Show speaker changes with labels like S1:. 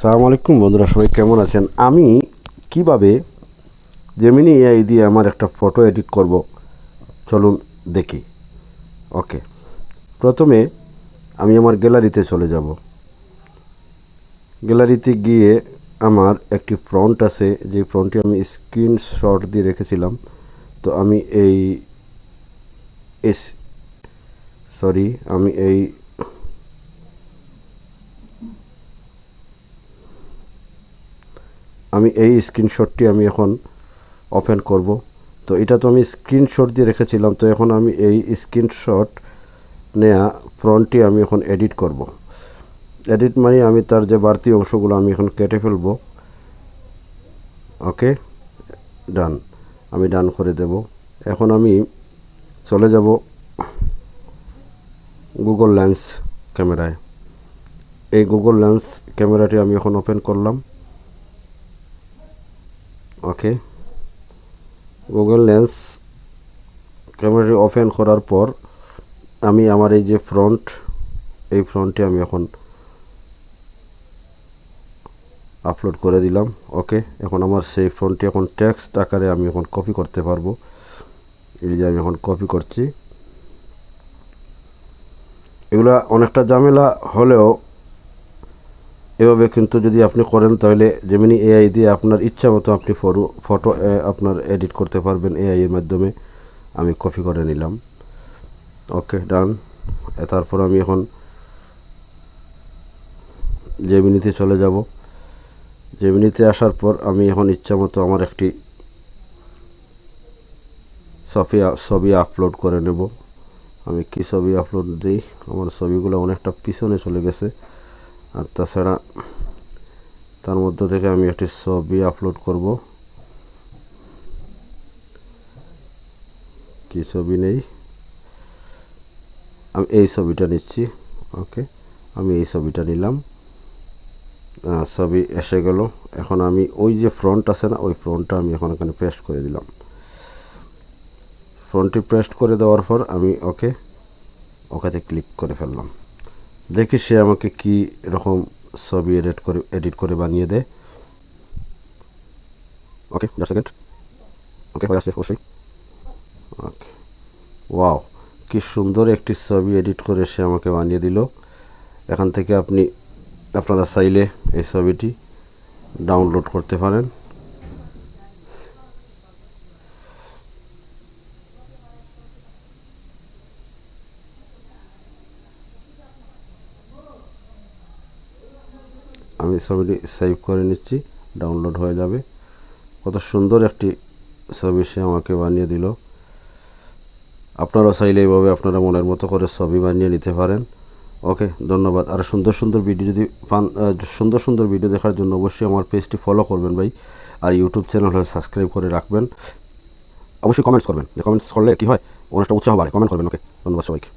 S1: সালাম আলাইকুম, বন্ধুরা সবাই কেমন আছেন? আমি কীভাবে জেমিনি এআই দিয়ে আমার একটা ফটো এডিট করব? চলুন দেখি। ওকে প্রথমে আমি আমার গ্যালারিতে চলে যাব। গ্যালারিতে গিয়ে আমার একটি ফ্রন্ট আছে, যে ফ্রন্টটি আমি স্ক্রিনশট দিয়ে রেখেছিলাম। তো আমি এই এস সরি আমি এই আমি এই স্ক্রিনশটটি আমি এখন ওপেন করব। তো এটা তো আমি স্ক্রিনশট দিয়ে রেখেছিলাম, তো এখন আমি এই স্ক্রিনশট নেয়া ফ্রন্টটি আমি এখন এডিট করব। এডিট মানে আমি তার যে বাড়তি অংশগুলো আমি এখন কেটে ফেলব। ওকে, ডান, আমি ডান করে দেব। এখন আমি চলে যাব গুগল লেন্স ক্যামেরায়। এই গুগল লেন্স ক্যামেরাটি আমি এখন ওপেন করলাম। ওকে গুগল লেন্স ক্যামেরাটি ওপেন করার পর আমি আমার এই যে ফ্রন্ট এই ফ্রন্টটি আমি এখন আপলোড করে দিলাম। ওকে এখন আমার সেই ফ্রন্টটি এখন টেক্সট আকারে আমি এখন কপি করতে পারব। এই যে আমি এখন কপি করছি। এগুলা অনেকটা ঝামেলা হলেও এভাবে কিন্তু যদি আপনি করেন, তাহলে যেমনি এআই দিয়ে আপনার ইচ্ছা মতো আপনি ফটো ফটো আপনার এডিট করতে পারবেন এআই এর মাধ্যমে। আমি কপি করে নিলাম। ওকে ডান তারপর আমি এখন জেমিনিতে চলে যাব। জেমিনিতে আসার পর আমি এখন ইচ্ছা মতো আমার একটি ছবি ছবি আপলোড করে নেব। আমি কি ছবি আপলোড দিই? আমার ছবিগুলো অনেকটা পিছনে চলে গেছে। আর তাছাড়া তার মধ্য থেকে আমি একটি ছবি আপলোড করব। কি ছবি নেই? আমি এই ছবিটা নিচ্ছি ওকে আমি এই ছবিটা নিলাম। ছবি এসে গেল। এখন আমি ওই যে ফ্রন্ট আছে না, ওই ফ্রন্টটা আমি এখন এখানে পেস্ট করে দিলাম। ফ্রন্টটি পেস্ট করে দেওয়ার পর আমি ওকে ওকাতে ক্লিক করে ফেললাম। দেখি সে আমাকে কি রকম ছবি এডিট করে এডিট করে বানিয়ে দেয়। ওকে জাস্ট সেকেন্ড ওকে হয়ে আসছে, অবশ্যই। ওকে ওয়াও কি সুন্দর একটি ছবি এডিট করে সে আমাকে বানিয়ে দিল। এখান থেকে আপনি আপনারা চাইলে এই ছবিটি ডাউনলোড করতে পারেন। আমি ছবিটি সেভ করে নিচ্ছি ডাউনলোড হয়ে যাবে। কত সুন্দর একটি ছবি সে আমাকে বানিয়ে দিল। আপনারা চাইলে এইভাবে আপনারা মনের মতো করে ছবি বানিয়ে নিতে পারেন। ওকে, ধন্যবাদ। আর সুন্দর সুন্দর ভিডিও যদি পান সুন্দর সুন্দর ভিডিও দেখার জন্য অবশ্যই আমার পেজটি ফলো করবেন ভাই, আর ইউটিউব চ্যানেল সাবস্ক্রাইব করে রাখবেন। অবশ্যই কমেন্টস করবেন। যে কমেন্টস করলে কী হয়? অনেকটা উৎসাহ বাড়ে। কমেন্ট করবেন, ওকে। ধন্যবাদ সবাইকে।